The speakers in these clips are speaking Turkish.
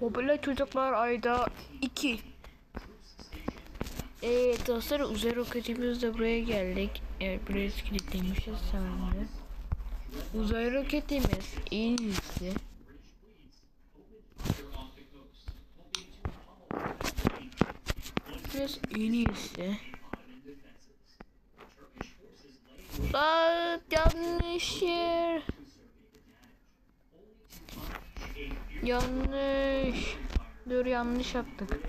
Popüler çocuklar ayda 2. Evet dostlar uzay roketimiz de buraya geldik. Evet buraya kilitlemişiz sanırım. Uzay roketimiz en iyisi. Biz en iyisi. Aa, yanlış yer. Yanlış. Dur yanlış yaptık.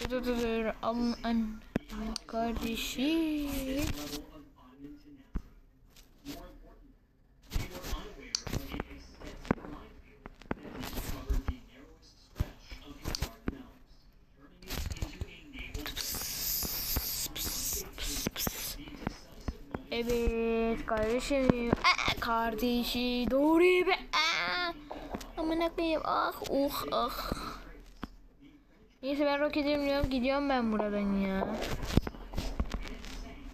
Dur dur dur. Am, an, kardeşim. Evet kardeşim. Aa, kardeşi doğru be. Aa. Amına koyayım. Ah uh ah. Neyse ben roketim diyorum gidiyorum ben buradan ya.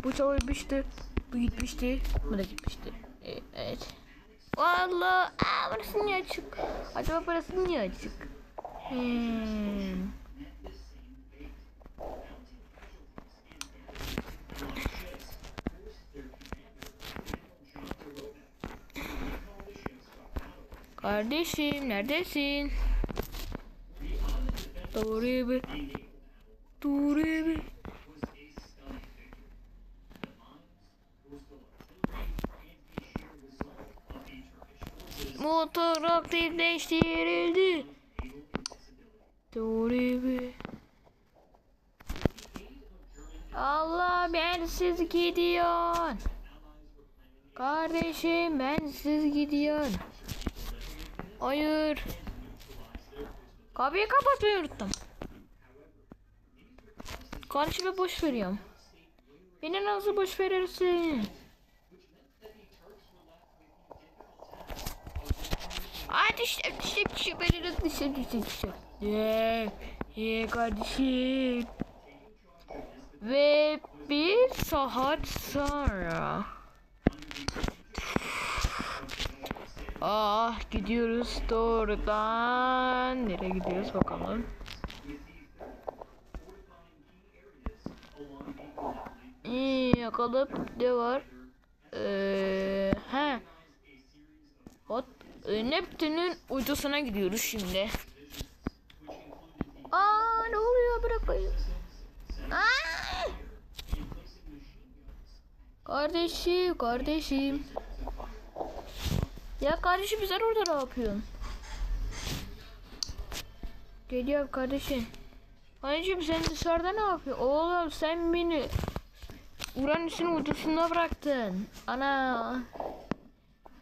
Bu çalışmıştı. Bu gitmişti. Bu da gitmişti. Evet. Allah. Aa, burası niye açık? Acaba burası niye açık? Hmm. Kardeşim neredesin? Doğru be. Doğru be. Motor aktifleştirildi. Doğru be. Allah bensiz gidiyorsun. Kardeşim bensiz gidiyorsun. Hayır. Kapıyı kapatmayı unuttum. Kardeşime boş veriyorum. Beni nasıl boş verirsin? Hadi işte işte işte beni de dışarı dışarı dışarı. Ye ye kardeşim. Ve bir saat sonra. Ah gidiyoruz doğrudan. Nereye gidiyoruz bakalım. İyi yakalım. Ne var? Ee, he. Ee, Neptün'ün uydusuna gidiyoruz şimdi. Aa ne oluyor bırakayım. Aa! Kardeşim, kardeşim. Ya kardeşim sen orada ne yapıyorsun? Geliyorum kardeşim. Kardeşim sen dışarıda ne yapıyorsun? Oğlum sen beni Uranüs'ün uydusunda bıraktın. Ana.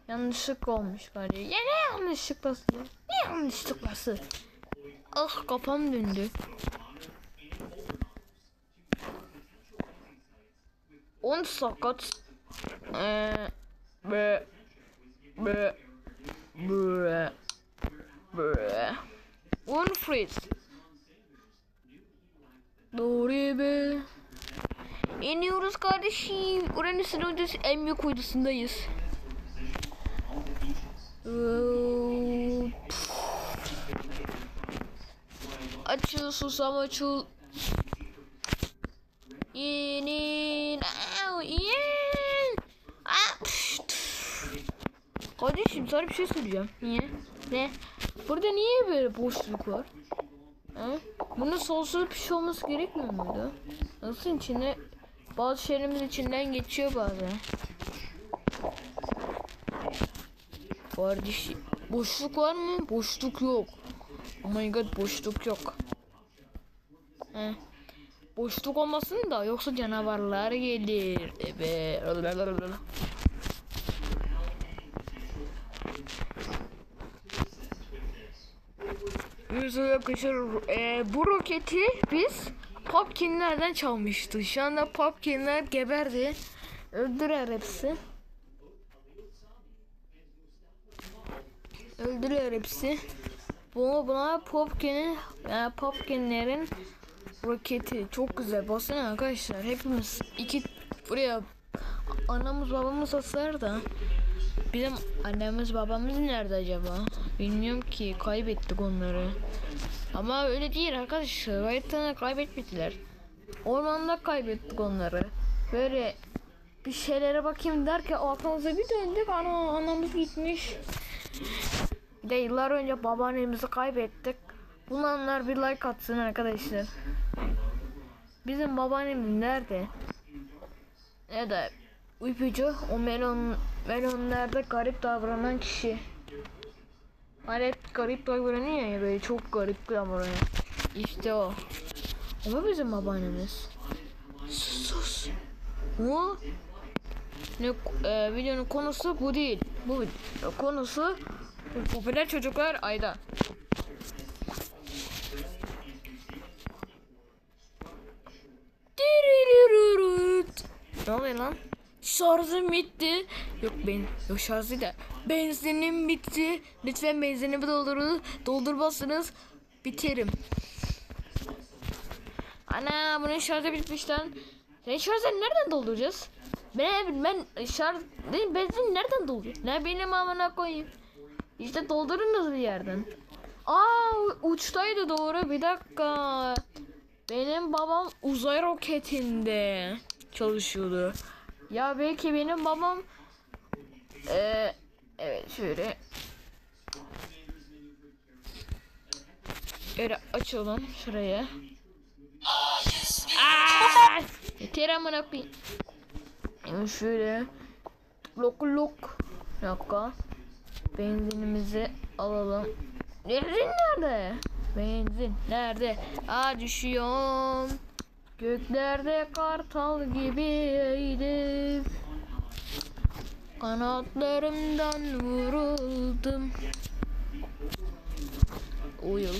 Yanlışlık olmuş kardeşim. Ya ne yanlışlıklası? Ne yanlışlıklası? Ah kafam döndü. On sakat. Eee. Be. Be. Be. Be. On freeze. Doğru be. İniyoruz kardeşim. Uranüs'ün uydası en büyük uydusundayız. Açıl susam açıl. İnin. Kardeşim sana bir şey söyleyeceğim. Niye? Ne? Burada niye böyle boşluk var? Ha? Bunun sonsuz bir şey olması gerekmiyor muydu? Nasıl içine bazı şeylerimiz içinden geçiyor bazen. Kardeşim boşluk var mı? Boşluk yok. Oh my god boşluk yok. He. Boşluk olmasın da yoksa canavarlar gelir. Evet. Yüzü yakışır. Ee, bu roketi biz Popkinlerden çalmıştık. Şu anda Popkinler geberdi. Öldürer hepsi. Öldürer hepsi. Bu buna Popkin'in yani Popkinlerin roketi çok güzel. Basın arkadaşlar hepimiz iki buraya anamız babamız asar da Bizim annemiz babamız nerede acaba? Bilmiyorum ki kaybettik onları. Ama öyle değil arkadaşlar. Hayatını kaybetmediler. Ormanda kaybettik onları. Böyle bir şeylere bakayım derken o aklımıza bir döndük. Ana anamız gitmiş. Bir de yıllar önce babaannemizi kaybettik. Bunlar bir like atsın arkadaşlar. Bizim babaannemiz nerede? Ya da ipucu o melon melonlarda garip davranan kişi. Hani garip davranıyor ya böyle çok garip davranıyor. İşte o. O bizim babaannemiz. Sus sus. Bu ne e, videonun konusu bu değil. Bu konusu popüler çocuklar ayda. Ne oluyor lan? Şarjım bitti. Yok ben yok şarjı da. Benzinim bitti. Lütfen benzinimi doldurun. Doldurmazsanız biterim. Ana bunun şarjı bitmiş lan. Sen şarjı nereden dolduracağız? Ben ben şarj benzin nereden dolduruyor? Ne benim amına koyayım. İşte doldurunuz bir yerden. Aa uçtaydı doğru bir dakika. Benim babam uzay roketinde çalışıyordu. Ya belki benim babam eee evet şöyle Öyle açalım şuraya. Aa! Yeter amına şöyle lok lok. Dakika. Benzinimizi alalım. Benzin nerede? Benzin nerede? Aa düşüyorum. Göklerde kartal gibi eğilip Kanatlarımdan vuruldum. Uyul.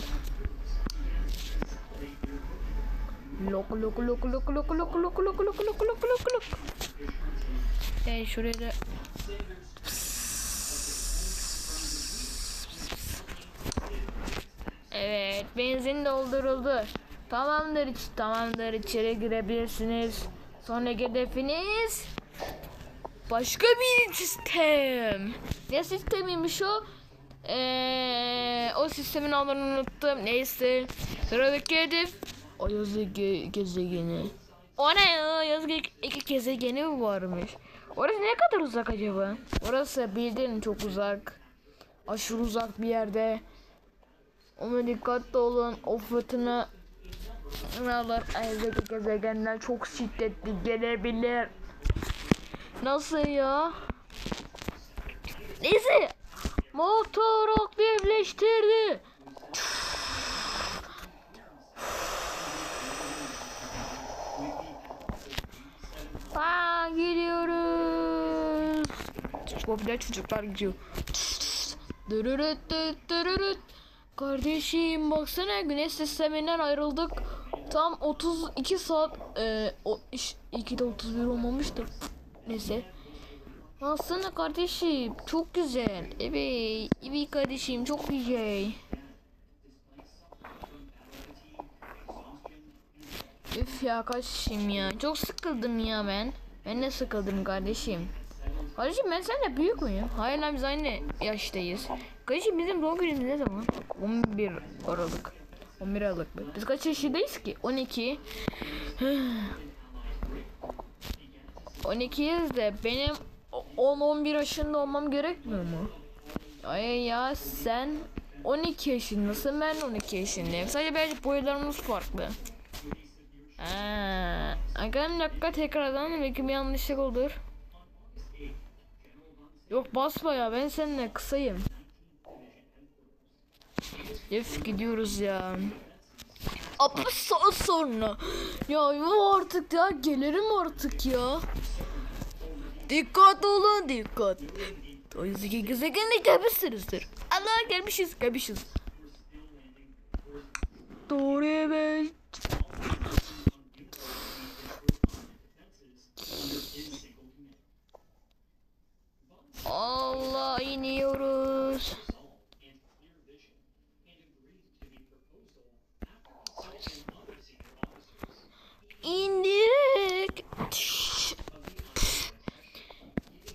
Lok lok lok lok lok lok lok lok lok lok lok lok lok. E şuraya da Evet, benzin dolduruldu. Tamamdır, tamamdır. içeri girebilirsiniz. Sonraki hedefiniz başka bir sistem. Ne sistemiymiş o? Ee, o sistemin adını unuttum. Neyse. Sıradaki hedef Ayaz ge- gezegeni. O ne ya? Ayaz ge- iki gezegeni varmış? Orası ne kadar uzak acaba? Orası bildiğin çok uzak. Aşırı uzak bir yerde. Ama dikkatli olun. O fırtına Buralar Ayaz'daki gezegenler çok şiddetli gelebilir. Nasıl ya? Neyse. Motor aktifleştirdi. Aa, gidiyoruz. Popüler çocuklar gidiyor. Kardeşim baksana güneş sisteminden ayrıldık. Tam 32 saat e, o iş 2'de 31 olmamıştı. Neyse. Baksana kardeşim çok güzel. Evet, evet kardeşim çok güzel. Üf ya kardeşim ya. Çok sıkıldım ya ben. Ben de sıkıldım kardeşim. Kardeşim ben seninle büyük müyüm? Hayır lan biz aynı yaştayız. Kardeşim bizim doğum günümüz ne zaman? 11 Aralık. 11 Aralık mı? Biz kaç yaşındayız ki? 12. 12'yiz de benim 10-11 yaşında olmam gerekmiyor mu? Ay ya sen 12 yaşındasın ben 12 yaşındayım. Sadece belki boylarımız farklı. Aga bir dakika tekrardan belki bir yanlışlık olur. Yok basma ya ben seninle kısayım. Üf gidiyoruz ya. Apa saat sonra. Ya yok artık ya gelirim artık ya. Dikkat olun dikkat. O yüzden gezegenle gelmişsinizdir. Allah gelmişiz gelmişiz. Doğru evet. Allah iniyoruz. İndik.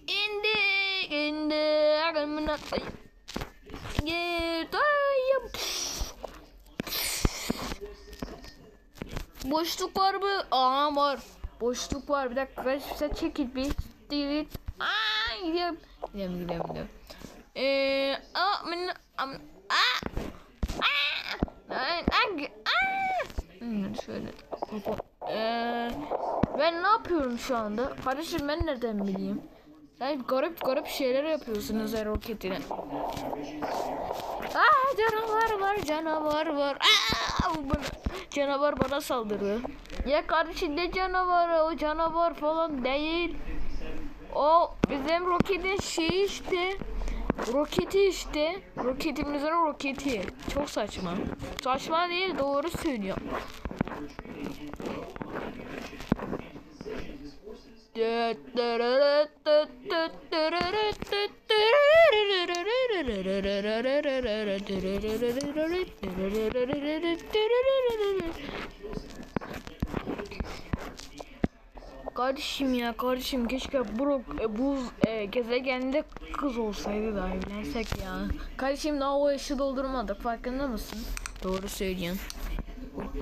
İndik, indik. Ay. Git. Boşluk var mı? Aa var. Boşluk var. Bir dakika arkadaşlar çekil bir. Değil. Aa gidiyorum. Gidiyorum gidiyorum gidiyorum. Eee. Aa. Ben. Am. Aa. Aa. Ay, aa. Hmm, şöyle. Eee. Ben ne yapıyorum şu anda? Kardeşim ben nereden bileyim? Sen garip garip şeyler yapıyorsunuz her roketine. Aa canavar var canavar var. Aa, bana, canavar bana saldırıyor. Ya kardeşim ne canavarı o canavar falan değil. O bizim roketin şeyi işte. Roketi işte. Roketimizin roketi. Çok saçma. Saçma değil doğru söylüyor. Kardeşim ya kardeşim keşke bu e, buz e, gezegeninde kız olsaydı da evlensek ya. Kardeşim daha o yaşı doldurmadık farkında mısın? Doğru söylüyorsun.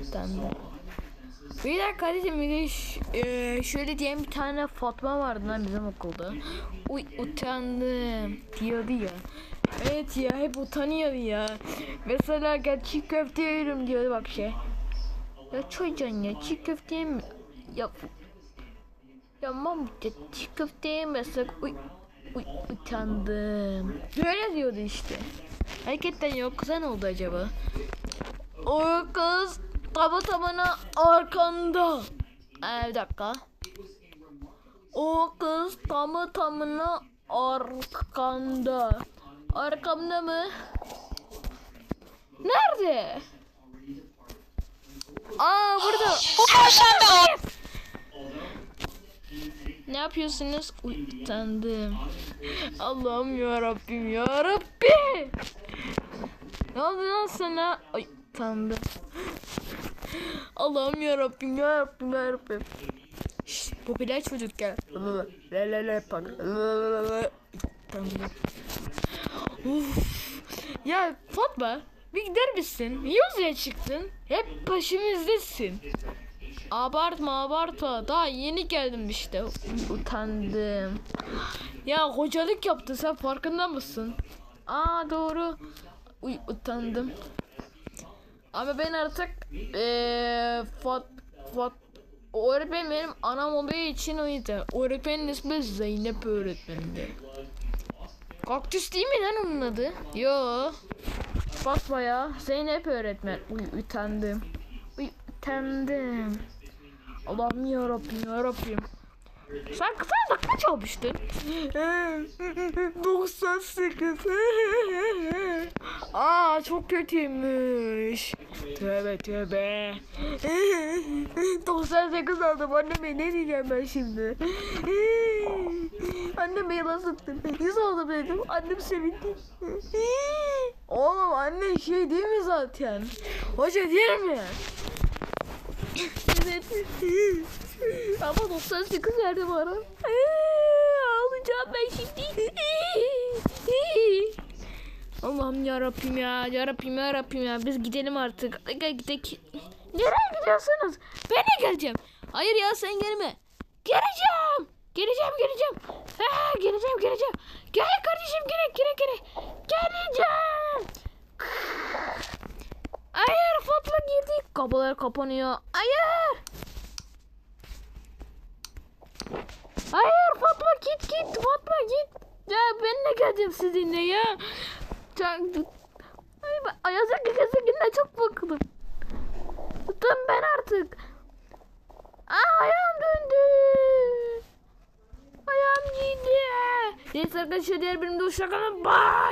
Utandım. Bir dakika kardeşim bir de e, şöyle diyen bir tane Fatma vardı lan bizim okulda. Uy utandım diyordu ya. Evet ya hep utanıyordu ya. Mesela gel çiğ köfte yiyorum diyordu bak şey. Ya çocuğun ya çiğ köfte yemi ya ya ya çiğ köfte yemezsek uy, uy utandım. Böyle diyordu işte. Hareketten yok kıza ne oldu acaba? O kız taba tabana arkanda. Ee, bir dakika. O kız tamı tamına arkanda. Arkamda mı? Nerede? Aa burada. Sende. Ne yapıyorsunuz? Utandım. Allah'ım ya Rabbim ya Rabbi. Ne oldu lan sana? Ay utandım. Allah'ım ya Rabbim ya Rabbim ya Rabbim. Şşt, popüler çocuk gel. Le. Uf. Ya Fatma bir gider misin? Niye uzaya çıktın? Hep başımızdasin. Abartma abartma. Daha yeni geldim işte. Utandım. Ya hocalık yaptın sen farkında mısın? Aa doğru. Uy utandım. Ama ben artık eee fat fat öğretmen benim anam olduğu için o yüzden. Öğretmenin ismi Zeynep öğretmendi. Kaktüs değil mi lan onun adı? Yo. Fatma ya. Zeynep öğretmen. Uy utandım. Uy utandım. Allah'ım ya Rabbim ya Rabbim. Sen de kaç almıştın? 98. Aa çok kötüymüş. Tövbe tövbe. 98 aldım anneme ne diyeceğim ben şimdi? Anneme yalan sattım. 100 aldım dedim. Annem sevindi. Oğlum anne şey değil mi zaten? Hoca değil mi? Evet. Ama 98 nerede bana? Ağlayacağım ben şimdi. Allah'ım ya ya, ya Rabbim ya Rabbim ya. Biz gidelim artık. Gel gidelim. Nereye gidiyorsunuz? Ben de geleceğim. Hayır ya sen gelme. Geleceğim. Geleceğim geleceğim. Ha, geleceğim geleceğim. Gel kardeşim gel gel gel. Geleceğim. Hayır Fatma girdik. Kapılar kapanıyor. Hayır Fatma git Fatma git. Ya ben de geleceğim sizinle ya. Ay, Ayaz Akıkası'ndan çok bakıldım. Bıktım ben artık. Aa ayağım döndü. Ayağım gitti. Neyse arkadaşlar diğer bölümde hoşçakalın. Bye.